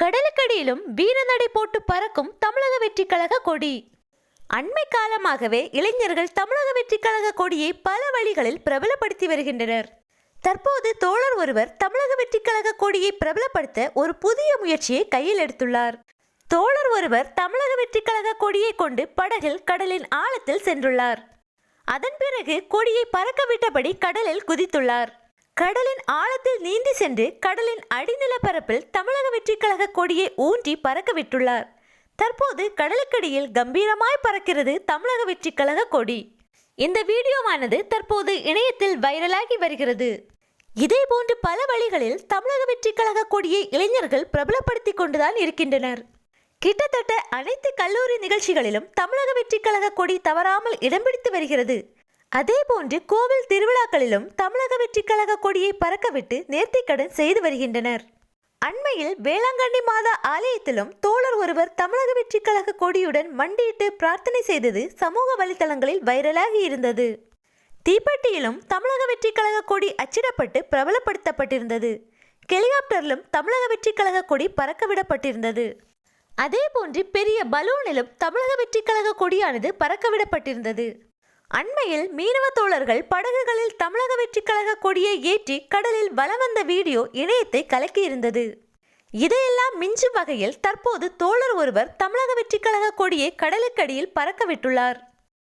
கடலுக்கடியிலும் வீரநடை போட்டு பறக்கும் தமிழக வெற்றி கழக கொடி. அண்மை காலமாகவே இளைஞர்கள் தமிழக வெற்றி கழக கொடியை பல வழிகளில் பிரபலப்படுத்தி வருகின்றனர். தற்போது தோழர் ஒருவர் தமிழக வெற்றி கழக கொடியை பிரபலப்படுத்த ஒரு புதிய முயற்சியை கையில் எடுத்துள்ளார். தோழர் ஒருவர் தமிழக வெற்றி கழக கொடியை கொண்டு படகில் கடலின் ஆழத்தில் சென்றுள்ளார். அதன் பிறகு கொடியை பறக்க விட்டபடி கடலில் குதித்துள்ளார். கடலின் ஆழத்தில் சென்று கடலின் அடிநில பரப்பில் தமிழக வெற்றி கழக கொடியை ஊன்றி பறக்க விட்டுள்ளார். தற்போது கடலுக்கடியில் கம்பீரமாய் பறக்கிறது தமிழக வெற்றி கழக கொடி. இந்த வீடியோவானது தற்போது இணையத்தில் வைரலாகி வருகிறது. இதே போன்று பல வழிகளில் தமிழக வெற்றி கழக கொடியை இளைஞர்கள் பிரபலப்படுத்தி கொண்டுதான் இருக்கின்றனர். கிட்டத்தட்ட அனைத்து கல்லூரி நிகழ்ச்சிகளிலும் தமிழக வெற்றி கழக கொடி தவறாமல் இடம் பிடித்து வருகிறது. அதேபோன்று கோவில் திருவிழாக்களிலும் தமிழக வெற்றிக் கழக கொடியை பறக்கவிட்டு நேர்த்திக்கடன் செய்து வருகின்றனர். அண்மையில் வேளாங்கண்ணி மாதா ஆலயத்திலும் தோழர் ஒருவர் தமிழக வெற்றிக் கழக கொடியுடன் மண்டியிட்டு பிரார்த்தனை செய்தது சமூக வலைதளங்களில் வைரலாகி இருந்தது. தீப்பெட்டியிலும் தமிழக வெற்றிக் கழக கொடி அச்சிடப்பட்டு பிரபலப்படுத்தப்பட்டிருந்தது. ஹெலிகாப்டரிலும் தமிழக வெற்றிக் கழக கொடி பறக்க விடப்பட்டிருந்தது அதேபோன்று பெரிய பலூனிலும் தமிழக வெற்றிக் கழக கொடியானது பறக்கவிடப்பட்டிருந்தது. அண்மையில் மீனவ தோழர்கள் படகுகளில் தமிழக வெற்றிக்கழக கொடியை ஏற்றி கடலில் வலம் வந்த வீடியோ இணையத்தை கலக்கியிருந்தது. இதையெல்லாம் மிஞ்சும் வகையில் தற்போது தோழர் ஒருவர் தமிழக வெற்றி கழக கொடியை கடலுக்கடியில் பறக்க விட்டுள்ளார்